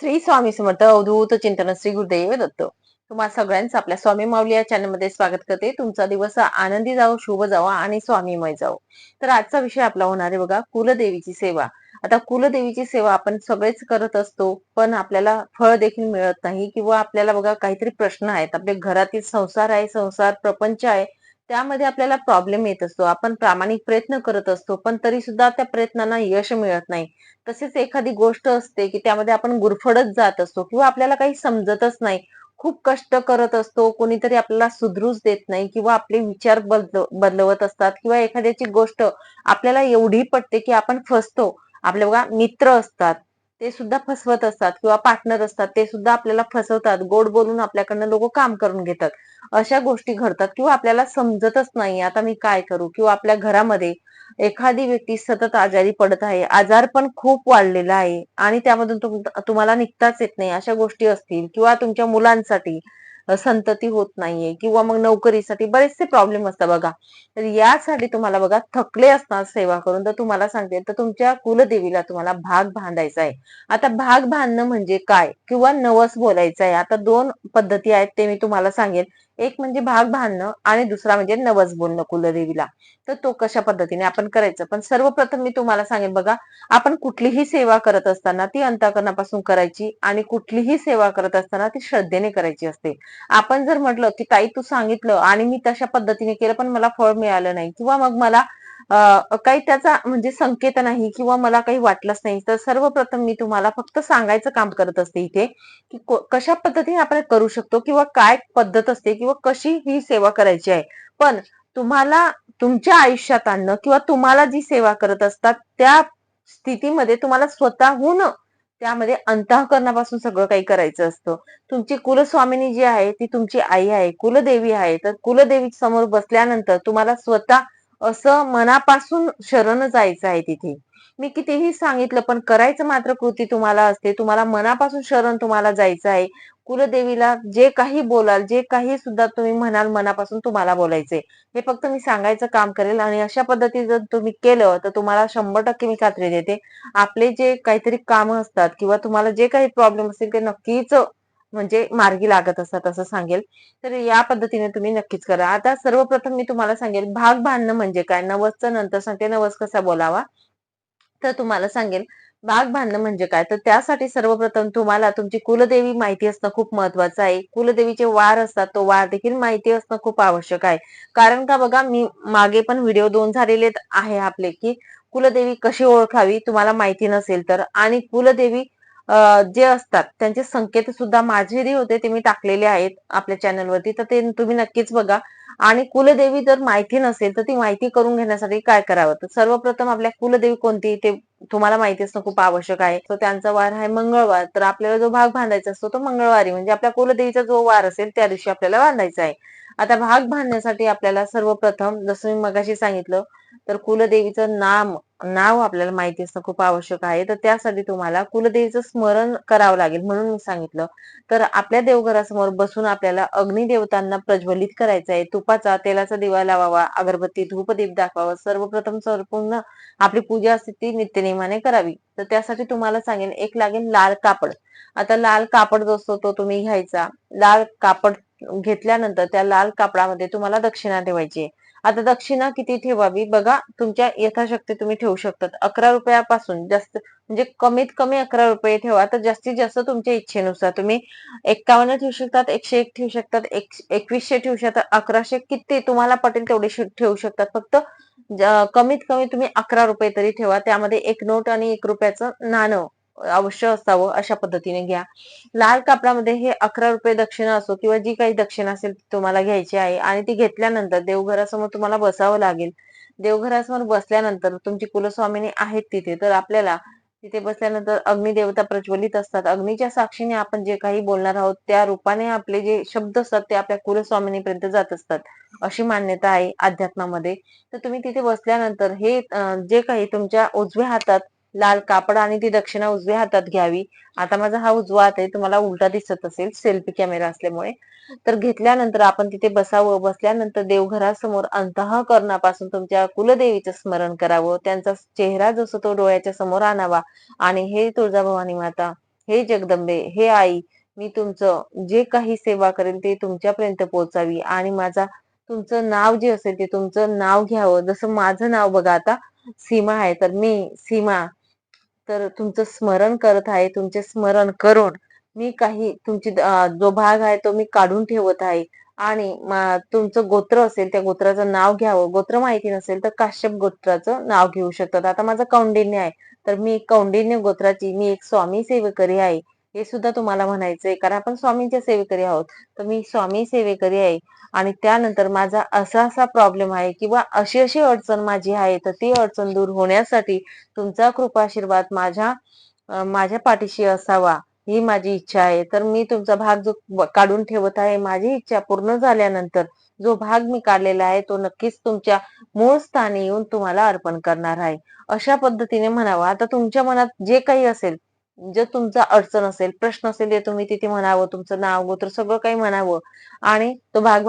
श्री स्वामी समर्थ अवधूत चिंतन श्री गुरुदेव दत्त. तुम्हाला सगळ्यांचं आपल्या स्वामी माऊली या चॅनलमध्ये स्वागत करते. तुमचा दिवस आनंदी जावो शुभ जावा आणि स्वामीमय जावो. तर आजचा विषय आपला होणार आहे बघा कुलदेवीची सेवा. आता कुलदेवीची सेवा आपण सगळेच करत असतो पण आपल्याला फळ देखील मिळत नाही किंवा आपल्याला बघा काहीतरी प्रश्न आहेत. आपल्या घरातील संसार आहे संसार प्रपंच आहे. त्यामध्ये आपल्याला प्रॉब्लेम येत असतो. आपण प्रामाणिक प्रयत्न करत असतो पण तरी सुद्धा त्या प्रयत्नांना यश मिळत नाही. तसेच एखादी गोष्ट असते की त्यामध्ये आपण गुरफडत जात असतो किंवा आपल्याला काही समजतच नाही. खूप कष्ट करत असतो कोणीतरी आपल्याला सुधरूच देत नाही किंवा आपले विचार बदल बदलवत असतात किंवा एखाद्याची गोष्ट आपल्याला एवढी पटते की आपण फसतो. आपले बघा मित्र असतात. ते सुद्धा फसवत असतात किंवा पार्टनर असतात ते सुद्धा आपल्याला फसवतात. गोड बोलून आपल्याकडनं लोक काम करून घेतात. अशा गोष्टी घडतात किंवा आपल्याला समजतच नाही आता मी काय करू? किंवा आपल्या घरामध्ये एखादी व्यक्ती सतत आजारी पडत आहे आजार पण खूप वाढलेला आहे आणि त्यामधून तुम्हाला निघताच येत नाही अशा गोष्टी असतील. किंवा तुमच्या मुलांसाठी संतती होत नाहीये किंवा मग नोकरीसाठी बरेचसे प्रॉब्लेम असतात बघा. तर यासाठी तुम्हाला बघा थकले असणार सेवा करून तर तुम्हाला सांगते तर तुमच्या कुलदेवीला तुम्हाला भाग बांधायचा आहे. आता भाग बांधणं म्हणजे काय? किंवा नवस बोलायचं आहे. आता दोन पद्धती आहेत ते मी तुम्हाला सांगेन. एक म्हणजे भाग बांधणं आणि दुसरा म्हणजे नवस बोलणं कुलदेवीला. तर तो कशा पद्धतीने आपण करायचं? पण सर्वप्रथम मी तुम्हाला सांगेन बघा आपण कुठलीही सेवा करत असताना ती अंतकरणापासून करायची आणि कुठलीही सेवा करत असताना ती श्रद्धेने करायची असते. आपण जर म्हटलं की ताई तू सांगितलं आणि मी तशा पद्धतीने केलं पण मला फळ मिळालं नाही. किंवा मग मला काही त्याचा म्हणजे संकेत नाही किंवा मला काही वाटलंच नाही. तर सर्वप्रथम मी तुम्हाला फक्त सांगायचं काम करत असते इथे की कशा पद्धतीने आपण करू शकतो किंवा काय पद्धत असते किंवा कशी ही सेवा करायची आहे. पण तुम्हाला तुमच्या आयुष्यात आणणं किंवा तुम्हाला जी सेवा करत असतात त्या स्थितीमध्ये तुम्हाला स्वतःहून त्यामध्ये अंतःकरणापासून सगळं काही करायचं असतं. तुमची कुलस्वामिनी जी आहे ती तुमची आई आहे कुलदेवी आहे. तर कुलदेवी समोर बसल्यानंतर तुम्हाला स्वतः असं मनापासून शरण जायचं आहे तिथे. मी कितीही सांगितलं पण करायचं मात्र कृती तुम्हाला असते. तुम्हाला मनापासून शरण तुम्हाला जायचं आहे. कुलदेवीला जे काही बोलाल जे काही सुद्धा तुम्ही म्हणाल मनापासून तुम्हाला बोलायचंय. हे फक्त मी सांगायचं काम करेल आणि अशा पद्धतीने जर तुम्ही केलं तर तुम्हाला शंभर टक्के मी खात्री देते. आपले जे काहीतरी काम असतात किंवा तुम्हाला जे काही प्रॉब्लेम असतील ते नक्कीच म्हणजे मार्गी लागत असतात असं सांगेल. तर या पद्धतीने तुम्ही नक्कीच करा. आता सर्वप्रथम मी तुम्हाला सांगेल भाग बांधणं म्हणजे काय? नवसचं नंतर सांगते नवस कसा बोलावा? तर तुम्हाला सांगेल भाग बांधणं म्हणजे काय? तर त्यासाठी सर्वप्रथम तुम्हाला तुमची कुलदेवी माहिती असणं खूप महत्वाचं आहे. कुलदेवीचे वार असतात तो वार देखील माहिती असणं खूप आवश्यक आहे. कारण का बघा मी मागे पण व्हिडिओ दोन झालेले आहे आपले की कुलदेवी कशी ओळखावी तुम्हाला माहिती नसेल तर. आणि कुलदेवी जे असतात त्यांचे संकेत सुद्धा माझे होते ते मी टाकलेले आहेत आपल्या चॅनलवरती तर ते तुम्ही नक्कीच बघा. आणि कुलदेवी जर माहिती नसेल तर ती माहिती करून घेण्यासाठी काय करावं? तर सर्वप्रथम आपल्या कुलदेवी कोणती ते तुम्हाला माहिती असणं खूप आवश्यक आहे. तर त्यांचा वार आहे मंगळवार. तर आपल्याला जो भाग बांधायचा असतो तो मंगळवारी. म्हणजे आपल्या कुलदेवीचा जो वार असेल त्या दिवशी आपल्याला बांधायचा आहे. आता भाग बांधण्यासाठी आपल्याला सर्वप्रथम जसं मी मगाशी सांगितलं तर कुलदेवीचं नाम नाव आपल्याला माहिती असणं खूप आवश्यक आहे. तर त्यासाठी तुम्हाला कुलदेवीचं स्मरण करावं लागेल म्हणून मी सांगितलं. तर आपल्या देवघरासमोर बसून आपल्याला अग्निदेवतांना प्रज्वलित करायचं आहे. तुपाचा तेलाचा दिवा लावावा अगरबत्ती धूपदीप दाखवावा सर्वप्रथम संपूर्ण आपली पूजा असते ती नित्यनियमाने करावी. तर त्यासाठी तुम्हाला सांगेन एक लागेल लाल कापड. आता लाल कापड जो असतो तो तुम्ही घ्यायचा. लाल कापड घेतल्यानंतर त्या लाल कापडामध्ये तुम्हाला दक्षिणा ठेवायची आता दक्षिणा किती ठेवावी? बघा तुमच्या यथाशक्ती तुम्ही ठेवू शकतात. अकरा रुपयापासून जास्त म्हणजे कमीत कमी अकरा रुपये ठेवा. तर जास्तीत जास्त तुमच्या इच्छेनुसार तुम्ही एक्कावन्न ठेवू शकतात एकशे एक ठेवू शकतात एकवीसशे ठेवू शकतात अकराशे किती तुम्हाला पटेल तेवढे ठेवू शकतात. फक्त कमीत कमी तुम्ही अकरा रुपये तरी ठेवा. त्यामध्ये एक नोट आणि एक रुपयाचं नाणं. अवश्य असावं अशा पद्धतीने घ्या. लाल कापडामध्ये हे अकरा रुपये दक्षिणा असो किंवा जी काही दक्षिणा असेल ती तुम्हाला घ्यायची आहे आणि ती घेतल्यानंतर देवघरासमोर तुम्हाला बसावं लागेल. देवघरासमोर बसल्यानंतर तुमची कुलस्वामिनी आहेत तिथे तर आपल्याला तिथे बसल्यानंतर अग्निदेवता प्रज्वलित असतात. अग्नीच्या साक्षीने आपण जे काही बोलणार आहोत त्या रूपाने आपले जे शब्द असतात ते आपल्या कुलस्वामिनीपर्यंत जात असतात. अशी मान्यता आहे अध्यात्मामध्ये. तर तुम्ही तिथे बसल्यानंतर हे जे काही तुमच्या उजव्या हातात लाल कापड आणि ती दक्षिणा उजव्या हातात घ्यावी. आता माझा हा उजवा हात आहे तुम्हाला उलटा दिसत असेल सेल्फी कॅमेरा असल्यामुळे. तर घेतल्यानंतर आपण तिथे बसावं बसल्यानंतर देवघरासमोर अंतःकरणापासून तुमच्या कुलदेवीचं स्मरण करावं त्यांचा चेहरा जसं तो डोळ्याच्या समोर आणावा. आणि हे तुळजाभवानी माता हे जगदंबे हे आई मी तुमचं जे काही सेवा करेल ते तुमच्यापर्यंत पोहोचावी. आणि माझा तुमचं नाव जे असेल ते तुमचं नाव घ्यावं. जसं माझं नाव बघा आता सीमा आहे. तर मी सीमा तर तुमचं स्मरण करत आहे तुमचे स्मरण करून मी काही तुमची जो भाग आहे तो मी काढून ठेवत आहे. आणि मा- तुमचं गोत्र असेल त्या गोत्राचं नाव घ्यावं. गोत्र माहिती नसेल तर काश्यप गोत्राचं नाव घेऊ शकतात. आता माझं कौंडिन्य आहे. तर मी कौंडिन्य गोत्राची मी एक स्वामी सेवेकरी आहे. हे सुद्धा तुम्हाला म्हणायचंय कारण आपण स्वामींच्या सेवेकरी आहोत. तर मी स्वामी सेवेकरी आहे आणि त्यानंतर माझा असा असा प्रॉब्लेम आहे किंवा अशी अशी अडचण माझी आहे तर ती अडचण दूर होण्यासाठी तुमचा कृपाशीर्वाद माझ्या माझ्या पाठीशी असावा ही माझी इच्छा आहे. तर मी तुमचा भाग जो काढून ठेवत आहे माझी इच्छा पूर्ण झाल्यानंतर जो भाग मी काढलेला आहे तो नक्कीच तुमच्या मूळ स्थानी येऊन तुम्हाला अर्पण करणार आहे. अशा पद्धतीने म्हणावा. आता तुमच्या मनात जे काही असेल जे तुमचा अडचण असेल प्रश्न असेल ते तुम्ही तिथे म्हणावं तुमचं नाव गोत्र सगळं काही म्हणावं आणि तो भाग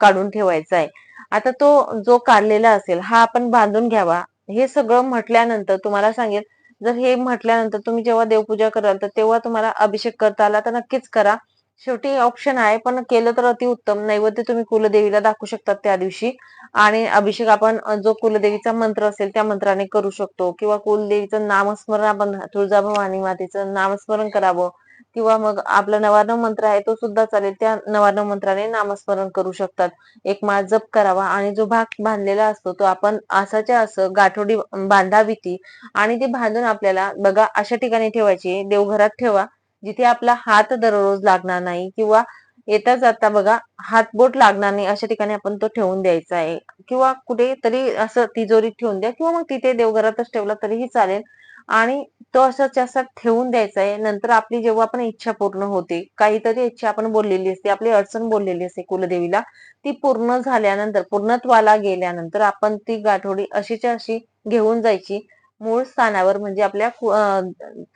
काढून ठेवायचा आहे. आता तो जो काढलेला असेल हा आपण बांधून घ्यावा. हे सगळं म्हटल्यानंतर तुम्हाला सांगेल जर हे म्हटल्यानंतर तुम्ही जेव्हा देवपूजा कराल तर तेव्हा तुम्हाला अभिषेक करता आला तर नक्कीच करा. शेवटी ऑप्शन आहे पण केलं तर अतिउत्तम नैवेद्य तुम्ही कुलदेवीला दाखवू शकतात त्या दिवशी. आणि अभिषेक आपण जो कुलदेवीचा मंत्र असेल त्या मंत्राने करू शकतो. किंवा कुलदेवीचं नामस्मरण आपण तुळजाभवानी मातेचं नामस्मरण करावं. किंवा मग आपला नवारण मंत्र आहे तो सुद्धा चालेल. त्या नवारण मंत्राने नामस्मरण करू शकतात. एक माळ जप करावा. आणि जो भाग बांधलेला असतो तो आपण असाच्या असं गाठोडी बांधावी ती आणि ती बांधून आपल्याला बघा अशा ठिकाणी ठेवायची. देवघरात ठेवा. जिथे आपला हात दररोज लागणार नाही किंवा येता जाता बघा हातबोट लागणार नाही अशा ठिकाणी आपण तो ठेवून द्यायचा आहे. किंवा कुठेतरी असं तिजोरीत ठेवून द्या किंवा मग तिथे देवघरातच ठेवला तरीही चालेल. आणि तो असंच असा ठेवून द्यायचा आहे. नंतर आपली जेव्हा आपण इच्छा पूर्ण होते काहीतरी इच्छा आपण बोललेली असते आपली अडचण बोललेली असते कुलदेवीला ती पूर्ण झाल्यानंतर पूर्णत्वाला गेल्यानंतर आपण ती गाठोडी अशीच्या अशी घेऊन जायची. मूळ स्थानावर म्हणजे आपल्या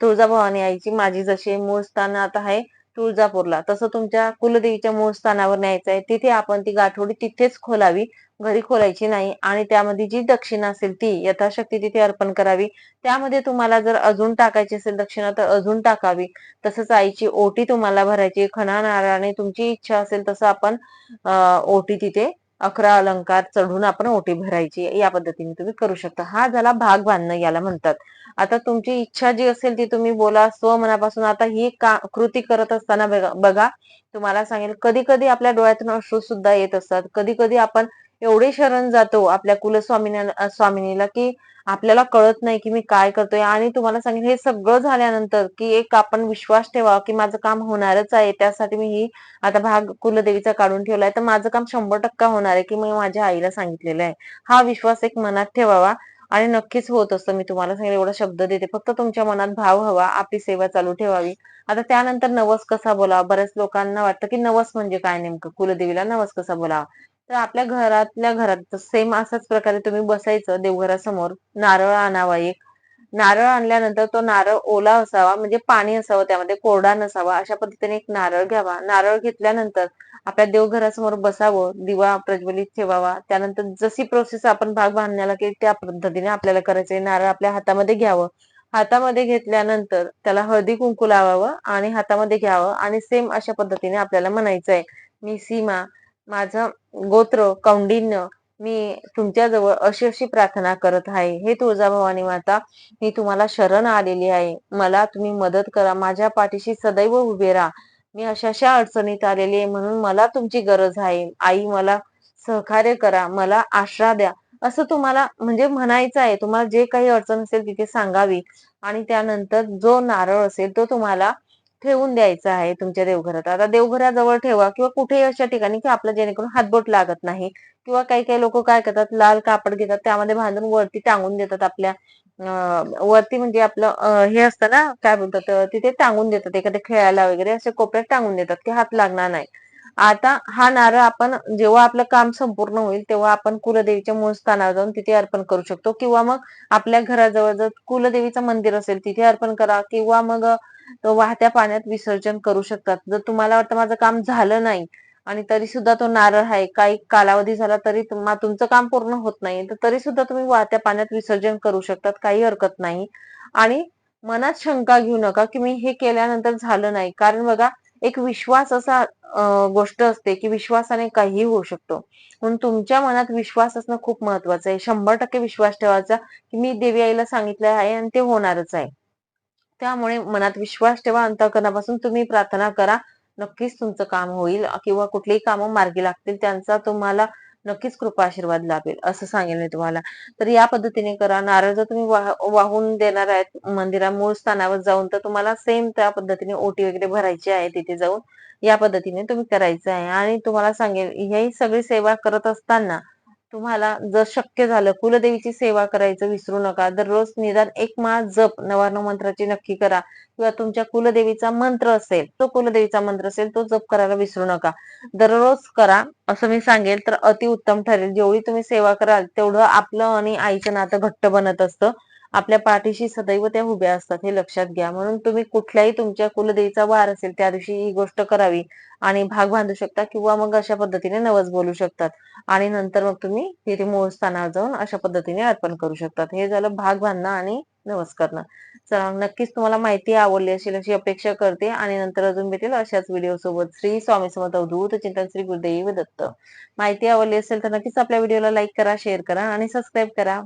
तुळजाभवानी आईची माझी जशी मूळ स्थान आता आहे तुळजापूरला. तसं तुमच्या कुलदेवीच्या मूळ स्थानावर न्यायचं आहे. तिथे आपण ती गाठोडी तिथेच खोलावी. घरी खोलायची नाही आणि त्यामध्ये जी दक्षिणा असेल ती यथाशक्ती तिथे अर्पण करावी. त्यामध्ये तुम्हाला जर अजून टाकायची असेल दक्षिणा तर अजून टाकावी. तसंच आईची ओटी तुम्हाला भरायची. खणा नारळाने तुमची इच्छा असेल तसं आपण ओटी तिथे अकरा अलंकार चढून आपण ओटी भरायची या पद्धतीने तुम्ही करू शकता. हा झाला भाग बांधणं याला म्हणतात. आता तुमची इच्छा जी असेल ती तुम्ही बोला. स्वमनापासून आता ही का कृती करत असताना बघा बघा, तुम्हाला सांगेल कधी कधी आपल्या डोळ्यातून अश्रू सुद्धा येत असतात. कधी कधी आपण एवढे शरण जातो आपल्या कुलस्वामी स्वामिनीला की आपल्याला कळत नाही की मी काय करतोय. आणि तुम्हाला सांगेल हे सगळं झाल्यानंतर की एक आपण विश्वास ठेवा की माझं काम होणारच आहे. त्यासाठी मी ही आता भाग कुलदेवीचा काढून ठेवलाय. तर माझं काम शंभर टक्का होणार आहे की मी माझ्या आईला सांगितलेलं आहे. हा विश्वास एक मनात ठेवावा आणि नक्कीच होत असतं. मी तुम्हाला सांगेल एवढा शब्द देते. फक्त तुमच्या मनात भाव हवा आपली सेवा चालू ठेवावी. आता त्यानंतर नवस कसा बोलावा? बऱ्याच लोकांना वाटतं की नवस म्हणजे काय नेमकं? कुलदेवीला नवस कसा बोलावा? तर आपल्या घरातल्या घरात सेम असाच प्रकारे तुम्ही बसायचं देवघरासमोर. नारळ आणावा एक. नारळ आणल्यानंतर तो नारळ ओला असावा म्हणजे पाणी असावं त्यामध्ये कोरडा नसावा अशा पद्धतीने एक नारळ घ्यावा. नारळ घेतल्यानंतर आपल्या देवघरासमोर बसावं दिवा प्रज्वलित ठेवावा. त्यानंतर जशी प्रोसेस आपण भाग बांधण्याला केली त्या पद्धतीने आपल्याला करायचंय नारळ आपल्या हातामध्ये घ्यावं. हातामध्ये घेतल्यानंतर त्याला हळदी कुंकू लावावं आणि हातामध्ये घ्यावं आणि सेम अशा पद्धतीने आपल्याला म्हणायचं आहे. मी सीमा माझं गोत्र कौंडिन्य मी तुमच्याजवळ अशी अशी प्रार्थना करत आहे. हे तुळजाभवानी माता मी तुम्हाला शरण आलेली आहे. मला तुम्ही मदत करा. माझ्या पाठीशी सदैव उभे राहा. मी अशा अशा अडचणीत आलेली आहे म्हणून मला तुमची गरज आहे. आई मला सहकार्य करा. मला आश्रा द्या. असं तुम्हाला म्हणजे म्हणायचं आहे. तुम्हाला जे काही अडचण असेल तिथे सांगावी. आणि त्यानंतर जो नारळ असेल तो तुम्हाला ठेवून द्यायचं आहे तुमच्या देवघरात. आता देवघराजवळ ठेवा किंवा कुठेही अशा ठिकाणी की आपलं जेणेकरून हातबोट लागत नाही किंवा काही काही लोक काय करतात लाल कापड घेतात त्यामध्ये बांधून वरती टांगून देतात आपल्या वरती म्हणजे आपलं हे असतं ना काय बोलतात तिथे टांगून देतात एखाद्या खेळायला वगैरे असे कोपऱ्यात टांगून देतात की हात लागणार नाही. आता हा नारळ आपण जेव्हा आपलं काम संपूर्ण होईल तेव्हा आपण कुलदेवीच्या मूळ स्थानावर जाऊन तिथे अर्पण करू शकतो. किंवा मग आपल्या घराजवळ जर कुलदेवीचं मंदिर असेल तिथे अर्पण करा. किंवा मग वाहत्या पाण्यात विसर्जन करू शकतात. जर तुम्हाला वाटतं माझं काम झालं नाही आणि तरी सुद्धा तो नारळ आहे काही कालावधी झाला तरी तुमचं काम पूर्ण होत नाही तर तरी सुद्धा तुम्ही वाहत्या पाण्यात विसर्जन करू शकतात काही हरकत नाही. आणि मनात शंका घेऊ नका की मी हे केल्यानंतर झालं नाही. कारण बघा एक विश्वास असा गोष्ट असते की विश्वासाने काहीही होऊ शकतो. म्हणून तुमच्या मनात विश्वास असणं खूप महत्वाचं आहे. शंभर टक्के विश्वास ठेवायचा की मी देवी आईला सांगितलं आहे आणि ते होणारच आहे. त्यामुळे मनात विश्वास ठेवा. अंतकरणापासून तुम्ही प्रार्थना करा. नक्कीच तुमचं काम होईल किंवा कुठलीही कामं मार्गी लागतील त्यांचा तुम्हाला नक्कीच कृपा आशीर्वाद लाभेल असं सांगेल मी तुम्हाला. तर या पद्धतीने करा. नारळ जर तुम्ही वाह- वाहून देणार आहेत मंदिरा मूळ स्थानावर जाऊन तर तुम्हाला सेम त्या पद्धतीने ओटी वगैरे भरायची आहे तिथे जाऊन. या पद्धतीने तुम्ही करायचं आहे. आणि तुम्हाला सांगेल ही सगळी सेवा करत असताना तुम्हाला जर शक्य झालं कुलदेवीची सेवा करायचं विसरू नका. दररोज निदान एक माळ जप नवार्ण मंत्राची नक्की करा. किंवा तुमच्या कुलदेवीचा मंत्र असेल तो कुलदेवीचा मंत्र असेल तो जप करायला विसरू नका. दररोज करा असं मी सांगेल. तर अति उत्तम ठरेल. जेवढी तुम्ही सेवा कराल तेवढं आपलं आणि आईचं नातं घट्ट बनत असतं. आपल्या पाठीशी सदैव त्या उभ्या असतात हे लक्षात घ्या. म्हणून तुम्ही कुठल्याही तुमच्या कुलदेवीचा वार असेल त्या दिवशी ही गोष्ट करावी आणि भाग बांधू शकता किंवा मग अशा पद्धतीने नवस बोलू शकतात. आणि नंतर मग तुम्ही तिथे मूळ स्थानावर जाऊन अशा पद्धतीने अर्पण करू शकतात. हे झालं भाग बांधणं आणि नवस करणं. चला नक्कीच तुम्हाला माहिती आवडली असेल अशी अपेक्षा करते आणि नंतर अजून भेटेल अशाच व्हिडिओ सोबत. श्री स्वामी समर्थ अवधूत चिंतन श्री गुरुदेव दत्त. माहिती आवडली असेल तर नक्कीच आपल्या व्हिडिओला लाईक करा शेअर करा आणि सबस्क्राईब करा.